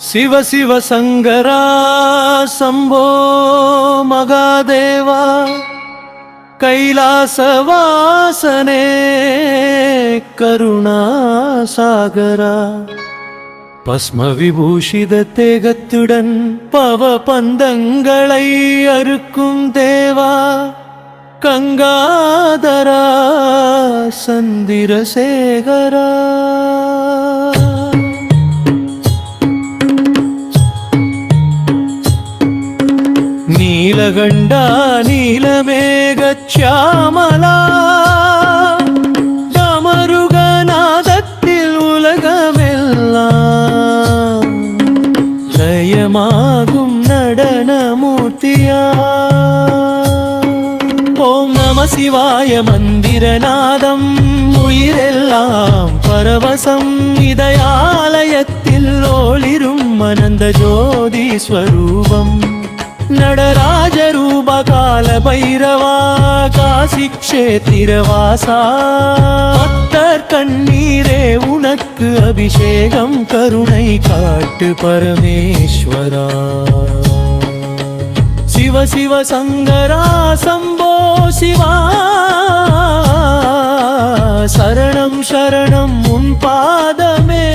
சிவ சிவ சங்கரா சம்போ மகாதேவா கைலாசவாசனே கருணாசாகரா பஸ்மவிபூஷித தேகத்துடன் பவ பந்தங்களை அறுக்கும் தேவா. கங்காதரா சந்திரசேகரா. நீலகண்டா நீலமேகச்சாமலா டமருகநாதத்தில் உலகமெல்லாம் லயமாகும் நடனமூர்த்தியா. சிவாய மந்திரநாதம். உயிரெல்லாம் பரவசம். இதயாலயத்தில் ஓளிரும் அனந்த ஜோதி ஸ்வரூபம். நடராஜ ரூப கால பைரவா காசி கஷேத்திரவாசா பத்தர் கண்ணீரே உனக்கு அபிஷேகம் கருணை காட்டு பரமேஸ்வரா. சிவ சிவ சங்கரா சம்போ சிவா. சரணம் சரணம் உன் பாதமே.